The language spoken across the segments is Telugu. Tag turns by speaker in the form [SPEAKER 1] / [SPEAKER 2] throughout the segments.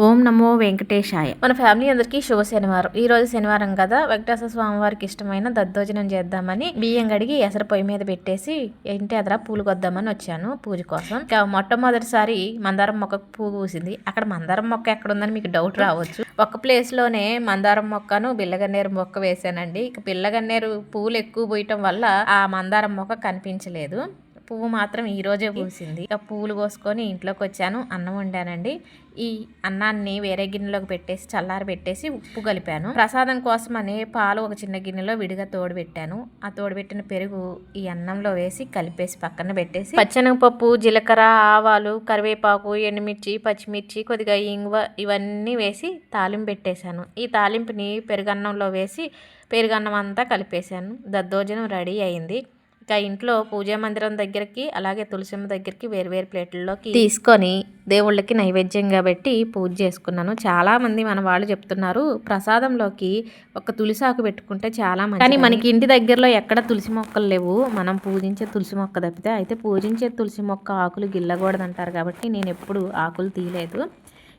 [SPEAKER 1] ఓం నమో వెంకటేశాయ. మన ఫ్యామిలీ అందరికీ శుభ శనివారం. ఈ రోజు శనివారం కదా వెంకటేశ్వర స్వామి వారికి ఇష్టమైన దద్దోజనం చేద్దామని బియ్యం కడిగి ఎసరు పొయ్యి మీద పెట్టేసి ఇంటి ఎదర పూలు కొద్దామని వచ్చాను పూజ కోసం. ఇంకా మొట్టమొదటిసారి మందారం మొక్క పువ్వు పూసింది. అక్కడ మందారం మొక్క ఎక్కడ ఉందని మీకు డౌట్ రావచ్చు. ఒక ప్లేస్లోనే మందారం మొక్కను బిల్లగన్నేరు మొక్క వేసానండి ఇక బిల్లగన్నేరు పూలు ఎక్కువ పోయటం వల్ల ఆ మందారం మొక్క కనిపించలేదు. పువ్వు మాత్రం ఈ రోజే పూసింది. ఇక పువ్వులు కోసుకొని ఇంట్లోకి వచ్చాను అన్నం వండానండి. ఈ అన్నాన్ని వేరే గిన్నెలోకి పెట్టేసి చల్లారి పెట్టేసి ఉప్పు కలిపాను. ప్రసాదం కోసమని పాలు ఒక చిన్న గిన్నెలో విడిగా తోడు పెట్టాను ఆ తోడు పెట్టిన పెరుగు ఈ అన్నంలో వేసి కలిపేసి పక్కన పెట్టేసి పచ్చెనగపప్పు జీలకర్ర ఆవాలు కరివేపాకు ఎండుమిర్చి పచ్చిమిర్చి కొద్దిగా ఇంగువ ఇవన్నీ వేసి తాలింపు పెట్టేశాను. ఈ తాలింపుని పెరుగన్నంలో వేసి పెరుగన్నం అంతా కలిపేశాను. దద్దోజనం రెడీ అయింది. ఇక ఇంట్లో పూజా మందిరం దగ్గరికి అలాగే తులసిమ్మ దగ్గరికి వేరువేరు ప్లేట్లలోకి తీసుకొని దేవుళ్ళకి నైవేద్యంగా పెట్టి పూజ చేసుకున్నాను. చాలా మంది మన వాళ్ళు చెప్తున్నారు ప్రసాదంలోకి ఒక తులసాకు పెట్టుకుంటే చాలా మంచి కానీ మనకి ఇంటి దగ్గరలో ఎక్కడ తులసి మొక్కలు లేవు. మనం పూజించే తులసి మొక్క తప్పితే అయితే పూజించే తులసి మొక్క ఆకులు గిల్లకూడదంటారు కాబట్టి నేను ఎప్పుడు ఆకులు తీయలేదు.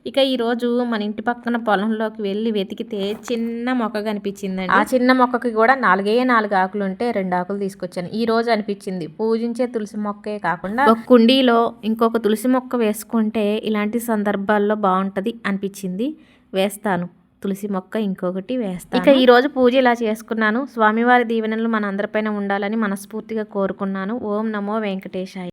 [SPEAKER 1] ఇక ఈరోజు మన ఇంటి పక్కన పొలంలోకి వెళ్ళి వెతికితే చిన్న మొక్క కనిపించిందండి. ఆ చిన్న మొక్కకి కూడా నాలుగే నాలుగు ఆకులు ఉంటే రెండు ఆకులు తీసుకొచ్చాను. ఈ రోజు అనిపించింది. పూజించే తులసి మొక్కే కాకుండా ఒక కుండీలో ఇంకొక తులసి మొక్క వేసుకుంటే ఇలాంటి సందర్భాల్లో బాగుంటుంది అనిపించింది. వేస్తాను. తులసి మొక్క ఇంకొకటి వేస్తాను. ఇక ఈ రోజు పూజ ఇలా చేసుకున్నాను. స్వామివారి దీవెనలు మన అందరిపైన ఉండాలని మనస్ఫూర్తిగా కోరుకున్నాను. ఓం నమో వెంకటేశాయ.